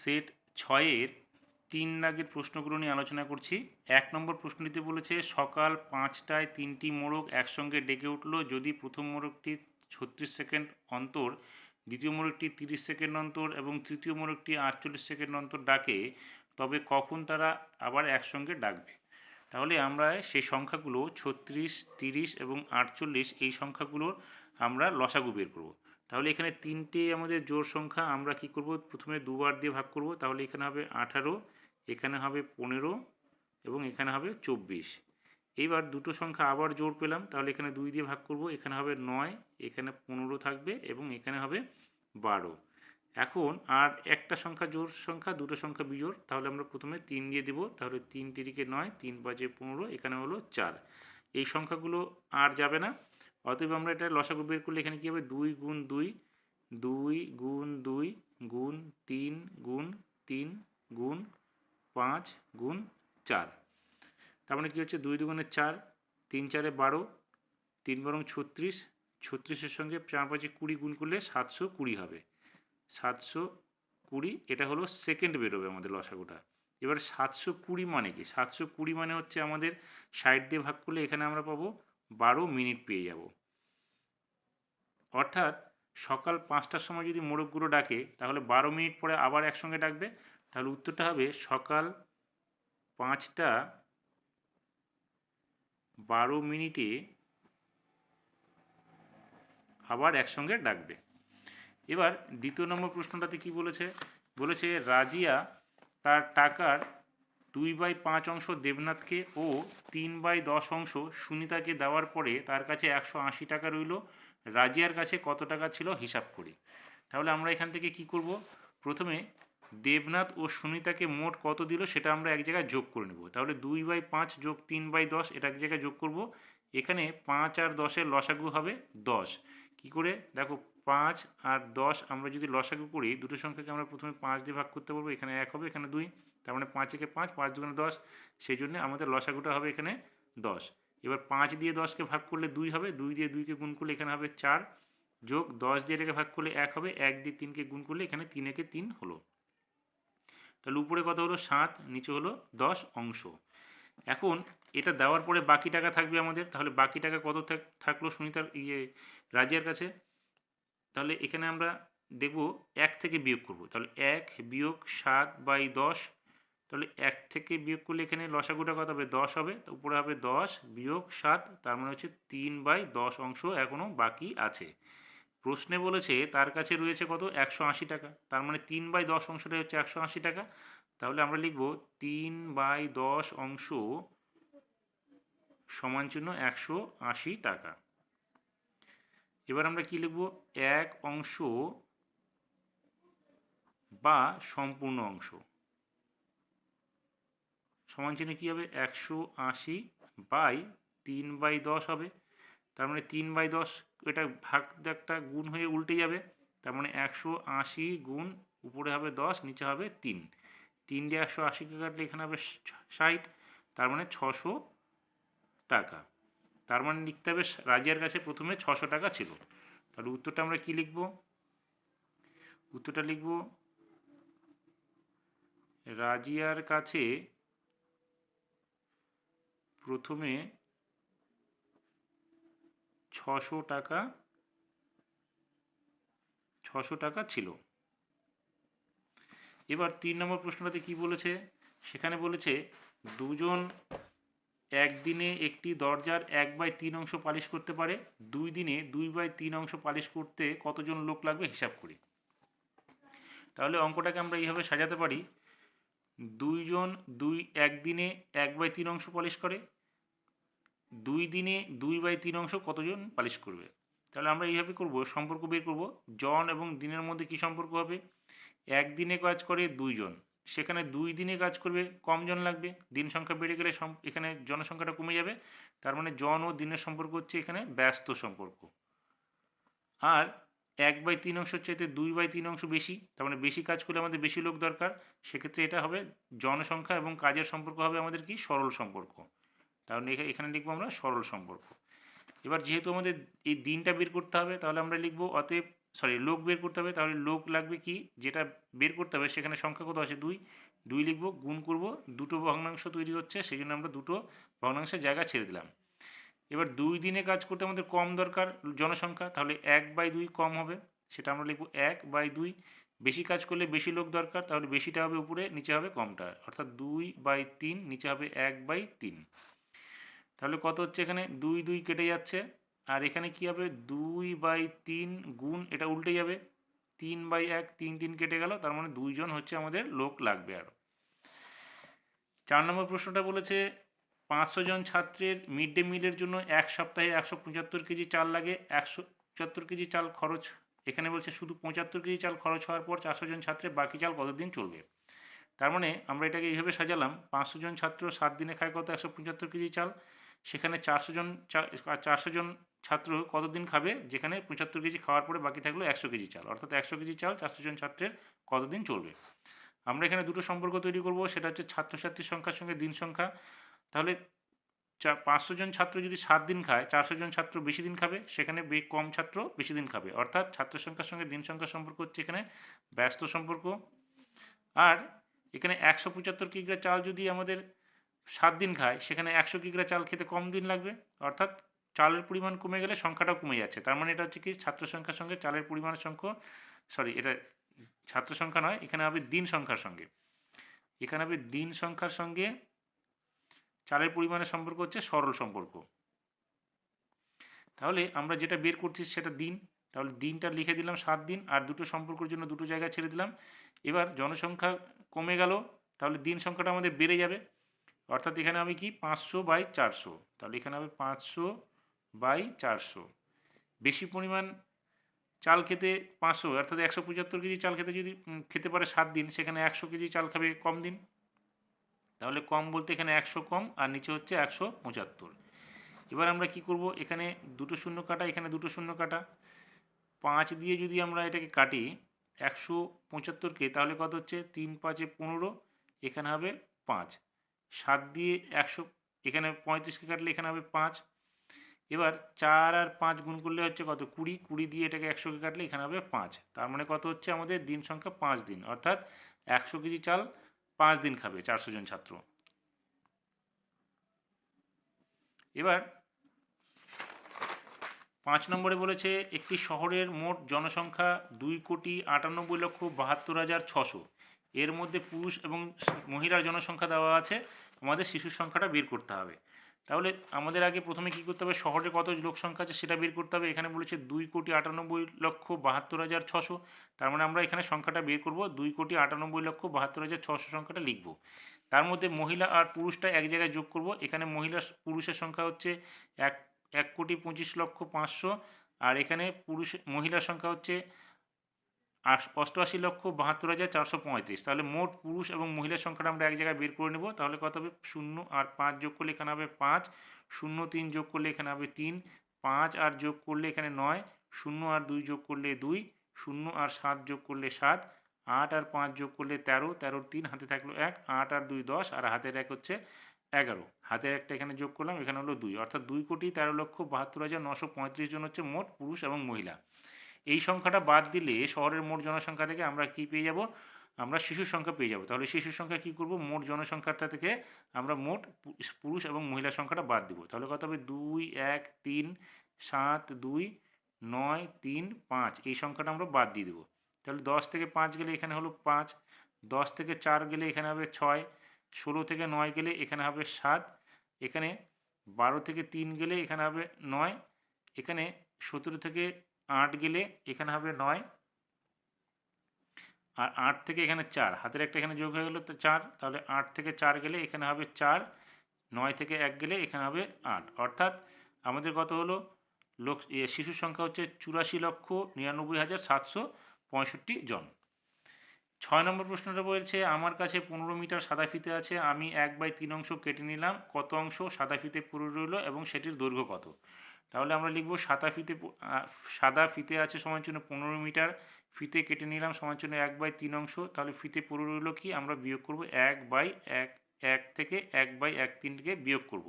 Set ছয়ের তিন দাগের প্রশ্নগুলো নিয়ে আলোচনা করছি। এক নম্বর প্রশ্নটিতে বলেছে, সকাল পাঁচটায় তিনটি মোড়ক একসঙ্গে ডেকে উঠল, যদি প্রথম মোড়কটি ছত্রিশ সেকেন্ড অন্তর, দ্বিতীয় মোড়কটি তিরিশ সেকেন্ড অন্তর এবং তৃতীয় মোড়কটি আটচল্লিশ সেকেন্ড অন্তর ডাকে, তবে কখন তারা আবার একসঙ্গে ডাকবে? তাহলে আমরা সেই সংখ্যাগুলো ছত্রিশ, তিরিশ এবং আটচল্লিশ, এই সংখ্যাগুলোর আমরা লসাগু বের করব। তাহলে এখানে তিনটে আমাদের জোর সংখ্যা, আমরা কি করব? প্রথমে দুবার দিয়ে ভাগ করব। তাহলে এখানে হবে আঠারো, এখানে হবে পনেরো এবং এখানে হবে চব্বিশ। এইবার দুটো সংখ্যা আবার জোর পেলাম, তাহলে এখানে দুই দিয়ে ভাগ করব। এখানে হবে নয়, এখানে পনেরো থাকবে এবং এখানে হবে বারো। এখন আর একটা সংখ্যা জোর সংখ্যা, দুটো সংখ্যা বিজোড়, তাহলে আমরা প্রথমে তিন দিয়ে দেবো। তাহলে তিন তিরিকে নয়, তিন পাঁচে পনেরো, এখানে হলো চার। এই সংখ্যাগুলো আর যাবে না। অতএব আমরা এটা লসাগু বের করলে এখানে কী হবে? দুই গুণ দুই দুই গুণ দুই, গুণ তিন গুণ তিন গুণ পাঁচ গুণ চার। তার মানে কী হচ্ছে? দুই দুগুণে চার, তিন চারে বারো, তিন বরং ছত্রিশ, ছত্রিশের সঙ্গে চার পাঁচে কুড়ি গুণ করলে সাতশো কুড়ি হবে। সাতশো কুড়ি, এটা হলো সেকেন্ড বেরোবে আমাদের লসাগুটা। এবার সাতশো কুড়ি মানে কি? সাতশো কুড়ি মানে হচ্ছে আমাদের ষাট দিয়ে ভাগ করলে এখানে আমরা পাবো বারো মিনিট পেয়ে যাব। অর্থাৎ সকাল পাঁচটার সময় যদি মোরগগুলো ডাকে, তাহলে বারো মিনিট পরে আবার একসঙ্গে ডাকবে। তাহলে উত্তরটা হবে সকাল পাঁচটা বারো মিনিটে আবার একসঙ্গে ডাকবে। এবার দ্বিতীয় নম্বর প্রশ্নটাতে কি বলেছে? বলেছে, রাজিয়া তার টাকার দুই বাই পাঁচ অংশ দেবনাথকে ও তিন বাই দশ অংশ সুনিতাকে দেওয়ার পরে তার কাছে একশো আশি টাকা রইল। রাজিয়ার কাছে কত টাকা ছিল হিসাব করি। তাহলে আমরা এখান থেকে কি করব? প্রথমে দেবনাথ ও সুনিতাকে মোট কত দিল সেটা আমরা এক জায়গায় যোগ করে নেব। তাহলে দুই বাই পাঁচ যোগ তিন বাই দশ, এটা এক জায়গায় যোগ করব। এখানে পাঁচ আর দশের লসাগু হবে দশ। কি করে? দেখো, পাঁচ আর দশ আমরা যদি লসাগু করি, দুটো সংখ্যাকে আমরা প্রথমে পাঁচ দিয়ে ভাগ করতে পারব। এখানে এক হবে, এখানে দুই। তার মানে পাঁচ একে পাঁচ পাঁচ দুগুণে দশ। সেই জন্য আমাদের লসাগুটা হবে এখানে দশ। এবার পাঁচ দিয়ে দশকে ভাগ করলে দুই হবে, দুই দিয়ে দুইকে গুণ করলে এখানে হবে চার, যোগ দশ দিয়ে এটাকে ভাগ করলে এক হবে, এক দিয়ে তিনকে গুণ করলে এখানে তিন একে তিন হলো। তাহলে উপরে কত হলো? সাত, নিচে হলো দশ অংশ। এখন এটা দেওয়ার পরে বাকি টাকা থাকবে আমাদের, তাহলে বাকি টাকা কত থাকল সুনিতার ইয়ে রাজিয়ার কাছে? তাহলে এখানে আমরা দেখব এক থেকে বিয়োগ করব। তাহলে এক বিয়োগ সাত বাই দশ তাহলে এক থেকে বিয়োগ করলে এখানে লসাগুটা কত হবে? দশ হবে। তো উপরে হবে দশ, বিয়োগ সাত, তার মানে হচ্ছে তিন বাই দশ অংশ এখনও বাকি আছে। প্রশ্নে বলেছে তার কাছে রয়েছে কত? একশো আশি টাকা। তার মানে তিন বাই দশ অংশটা হচ্ছে একশো আশি টাকা। তাহলে আমরা লিখব তিন বাই দশ অংশ সমান চিহ্ন একশো আশি টাকা। এবার আমরা কি লিখব? এক অংশ বা সম্পূর্ণ অংশ। সমান চিহ্ন কী হবে? একশো আশি বাই তিন বাই দশ হবে। তার মানে তিন বাই দশ এটা ভাগ একটা গুণ হয়ে উল্টে যাবে। তার মানে একশো আশি গুণ উপরে হবে দশ, নিচে হবে তিন। তিন দিয়ে একশো আশিকে কাটলে এখানে হবে ষাট, তার মানে ছশো টাকা। তার মানে লিখতে হবে রাজিয়ার কাছে প্রথমে ছশো টাকা ছিল। তাহলে উত্তরটা আমরা কি লিখব? উত্তরটা লিখব, রাজিয়ার কাছে প্রথমে ছশো টাকা ছশো টাকা ছিল। এবার তিন নম্বর প্রশ্নটাতে কি বলেছে? সেখানে বলেছে, দুজন একদিনে একটি দরজার এক বাই তিন অংশ পালিশ করতে পারে, দুই দিনে দুই বাই তিন অংশ পালিশ করতে কতজন লোক লাগবে হিসাব করি। তাহলে অঙ্কটাকে আমরা এইভাবে সাজাতে পারি, দুইজন দুই একদিনে এক বাই তিন অংশ পালিশ করে দুই দিনে দুই বাই তিন অংশ কতজন পালিশ করবে? তাহলে আমরা এইভাবে করব, সম্পর্ক বের করব। জন এবং দিনের মধ্যে কি সম্পর্ক হবে? একদিনে কাজ করে দুইজন সেখানে দুই দিনে কাজ করবে কম জন লাগবে। দিন সংখ্যা বেড়ে গেলে এখানে জনসংখ্যাটা কমে যাবে। তার মানে জন ও দিনের সম্পর্ক হচ্ছে এখানে ব্যস্ত সম্পর্ক। আর এক বাই তিন অংশের চাইতে দুই বাই তিন অংশ বেশি, তার মানে বেশি কাজ করলে আমাদের বেশি লোক দরকার। সেক্ষেত্রে এটা হবে জনসংখ্যা এবং কাজের সম্পর্ক হবে আমাদের কি? সরল সম্পর্ক। তাহলে এখানে লিখব আমরা সরল সম্পর্ক। এবার যেহেতু আমাদের এই দিনটা বের করতে হবে, তাহলে আমরা লিখব অতএব সরি লোক বের করতে হবে, তাহলে লোক লাগবে কি? যেটা বের করতে হবে সেখানে সংখ্যা কত আছে? দুই। দুই লিখব, গুণ করব, দুটো ভগ্নাংশ তৈরি হচ্ছে সেই জন্য আমরা দুটো ভগ্নাংশের জায়গা ছেড়ে দিলাম। এবার দুই দিনে কাজ করতে আমাদের কম দরকার জনসংখ্যা, তাহলে এক বাই দুই কম হবে, সেটা আমরা লিখব এক বাই দুই। বেশি কাজ করলে বেশি লোক দরকার, তাহলে বেশিটা হবে উপরে, নিচে হবে কমটা, অর্থাৎ দুই বাই তিন, নিচে হবে এক বাই তিন। তাহলে কত হচ্ছে এখানে? দুই দুই কেটে যাচ্ছে। আর এখানে কি হবে? দুই বাই তিন গুণ, এটা উল্টে যাবে। তিন বাই এক, তিন তিন কেটে গেল। তার মানে দুইজন হচ্ছে আমাদের লোক লাগবে আরও চার নম্বর প্রশ্নটা বলেছে, পাঁচশো জন ছাত্রের মিড ডে মিলের জন্য এক সপ্তাহে একশো পঁচাত্তর কেজি চাল লাগে। একশো পঁচাত্তর কেজি চাল খরচ, এখানে বলছে শুধু পঁচাত্তর কেজি চাল খরচ হওয়ার পর চারশো জন ছাত্রের বাকি চাল কতদিন চলবে? তার মানে আমরা এটাকে এইভাবে সাজালাম, পাঁচশো জন ছাত্র সাত দিনে খায় কত? একশো পঁচাত্তর কেজি চাল। সেখানে চারশো জন চারশো জন ছাত্র কতদিন খাবে? যেখানে পঁচাত্তর কেজি খাওয়ার পরে বাকি থাকল একশো কেজি চাল। অর্থাৎ একশো কেজি চাল চারশো জন ছাত্রের কতদিন চলবে? আমরা এখানে দুটো সম্পর্ক তৈরি করব। সেটা হচ্ছে ছাত্রছাত্রীর সংখ্যার সঙ্গে দিন সংখ্যা। তাহলে চা, পাঁচশো জন ছাত্র যদি সাত দিন খায়, চারশো জন ছাত্র বেশি দিন খাবে, সেখানে কম ছাত্র বেশি দিন খাবে। অর্থাৎ ছাত্র সংখ্যার সঙ্গে দিন সংখ্যার সম্পর্ক হচ্ছে এখানে ব্যস্ত সম্পর্ক। আর এখানে একশো পঁচাত্তর কিগ্রা চাল যদি আমাদের সাত দিন খায়, সেখানে একশো কিগ্রা চাল খেতে কম দিন লাগবে। অর্থাৎ চালের পরিমাণ কমে গেলে সংখ্যাটাও কমে যাচ্ছে। তার মানে এটা হচ্ছে কি, ছাত্র সংখ্যার সঙ্গে চালের পরিমাণের সংখ্যা সরি এটা ছাত্র সংখ্যা নয়, এখানে হবে দিন সংখ্যার সঙ্গে। এখানে হবে দিন সংখ্যার সঙ্গে চালের পরিমাণের সম্পর্ক হচ্ছে সরল সম্পর্ক। তাহলে আমরা যেটা বের করছি সেটা দিন। তাহলে দিনটা লিখে দিলাম সাত দিন, আর দুটো সম্পর্কের জন্য দুটো জায়গা ছেড়ে দিলাম। এবার জনসংখ্যা কমে গেল, তাহলে দিন সংখ্যাটা আমাদের বেড়ে যাবে। অর্থাৎ এখানে হবে কি? পাঁচশো বাই চারশো। তাহলে এখানে হবে পাঁচশো বাই চারশো। বেশি পরিমাণ চাল খেতে পাঁচশো, অর্থাৎ একশো পঁচাত্তর কেজি চাল খেতে যদি খেতে পারে সাত দিন, সেখানে একশো কেজি চাল খাবে কম দিন। তাহলে কম বলতে এখানে একশো কম, আর নিচে হচ্ছে একশো পঁচাত্তর। এবার আমরা কি করব? এখানে দুটো শূন্য কাটা, এখানে দুটো শূন্য কাটা। পাঁচ দিয়ে যদি আমরা এটাকে কাটি, একশো পঁচাত্তরকে তাহলে কত হচ্ছে? তিন পাঁচে পনেরো, এখানে হবে পাঁচ। সাত দিয়ে একশো, এখানে পঁয়ত্রিশকে কাটলে এখানে হবে পাঁচ। এবার চার আর পাঁচ গুণ করলে হচ্ছে কত? কুড়ি। কুড়ি দিয়ে এটাকে একশোকে কাটলে এখানে হবে পাঁচ। তার মানে কত হচ্ছে? আমাদের দিন সংখ্যা পাঁচ দিন। অর্থাৎ একশো কেজি চাল পাঁচ দিন খাবে চারশো জন ছাত্র। এবার পাঁচ নম্বরে বলেছে, একটি শহরের মোট জনসংখ্যা দুই কোটি আটানব্বই লক্ষ বাহাত্তর হাজার ছশো। এর মধ্যে পুরুষ এবং মহিলার জনসংখ্যা দেওয়া আছে আমাদের শিশুর সংখ্যাটা বের করতে হবে। তাহলে আমাদের আগে প্রথমে কী করতে হবে, শহরে কত লোক সংখ্যা আছে সেটা বের করতে হবে। এখানে বলেছে দুই কোটি আটানব্বই লক্ষ বাহাত্তর হাজার ছশো। তার মানে আমরা এখানে সংখ্যাটা বের করব, দুই কোটি আটানব্বই লক্ষ বাহাত্তর হাজার ছশো সংখ্যাটা লিখব। তার মধ্যে মহিলা আর পুরুষটা এক জায়গায় যোগ করব। এখানে মহিলা পুরুষের সংখ্যা হচ্ছে এক এক কোটি পঁচিশ লক্ষ পাঁচশো। আর এখানে পুরুষ, মহিলার সংখ্যা হচ্ছে অষ্টআশি লক্ষ বাহাত্তর হাজার চারশো পঁয়ত্রিশ। তাহলে মোট পুরুষ এবং মহিলার সংখ্যাটা আমরা এক জায়গায় বের করে নেব। তাহলে কত হবে? শূন্য আর পাঁচ যোগ করলে এখানে হবে পাঁচ। শূন্য তিন যোগ করলে এখানে হবে তিন। পাঁচ আর যোগ করলে এখানে নয়। শূন্য আর দুই যোগ করলে দুই। শূন্য আর সাত যোগ করলে সাত। আট আর পাঁচ যোগ করলে তেরো। তেরোর তিন হাতে থাকল এক। আট আর দুই দশ। আর হাতের এক হচ্ছে এগারো। হাতের একটা এখানে যোগ করলাম। এখানে হলো দুই। অর্থাৎ দুই কোটি তেরো লক্ষ বাহাত্তর হাজার নশো পঁয়ত্রিশ জন হচ্ছে মোট পুরুষ এবং মহিলা। এই সংখ্যাটা বাদ দিলে শহরের মোট জনসংখ্যা থেকে আমরা কি পেয়ে যাব? আমরা শিশুর সংখ্যা পেয়ে যাব। তাহলে শিশুর সংখ্যা কি করব? মোট জনসংখ্যাটা থেকে আমরা মোট পুরুষ এবং মহিলা সংখ্যাটা বাদ দিব। তাহলে কত হবে? দুই, এক, তিন, সাত, দুই, নয়, তিন, পাঁচ। এই সংখ্যাটা আমরা বাদ দিয়ে দেবো। তাহলে দশ থেকে পাঁচ গেলে এখানে হলো পাঁচ। দশ থেকে চার গেলে এখানে হবে ছয়। ষোলো থেকে নয় গেলে এখানে হবে সাত। এখানে বারো থেকে তিন গেলে এখানে হবে নয়। এখানে সতেরো থেকে আট গেলে এখানে হবে নয়। আর আট থেকে এখানে চার, হাতের একটা এখানে যোগ হয়ে গেলো তো চার, তাহলে আট থেকে চার গেলে এখানে হবে চার, নয় থেকে এক গেলে এখানে হবে আট। অর্থাৎ আমাদের কত হলো? লোক শিশুর সংখ্যা হচ্ছে চুরাশি লক্ষ নিরানব্বই হাজার সাতশো পঁয়ষট্টি জন। ছয় নম্বর প্রশ্নটা বলছে, আমার কাছে পনেরো মিটার সাদা ফিতে আছে, আমি এক বাই তিন অংশ কেটে নিলাম, কত অংশ? সাদা ফিতে পুরো রইল এবং সেটির দৈর্ঘ্য কত? তাহলে আমরা লিখব সাদা ফিতে সাদা ফিতে আছে সমান চিহ্ন পনেরো মিটার। ফিতে কেটে নিলাম সমান চিহ্ন এক বাই তিন অংশ। তাহলে ফিতে পুরো রইল কি? আমরা বিয়োগ করব এক বাই এক এক থেকে এক বাই এক তিনকে বিয়োগ করব।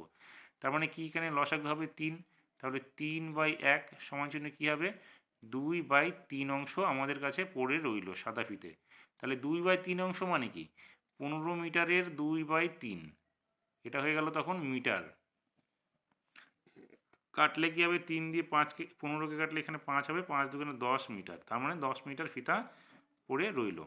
তার মানে কি এখানে লসাগু হবে তিন? তাহলে তিন বাই এক সমান চিহ্ন কী হবে? দুই বাই তিন অংশ আমাদের কাছে পড়ে রইল সাদা ফিতে। তাহলে দুই বাই তিন অংশ মানে কি? পনেরো মিটারের দুই বাই তিন। এটা হয়ে গেল তখন মিটার। কাটলে কি হবে? তিন দিয়ে পাঁচকে পনেরোকে কাটলে এখানে পাঁচ হবে, পাঁচ দুগুণে দশ মিটার। তার মানে দশ মিটার ফিতা পড়ে রইল।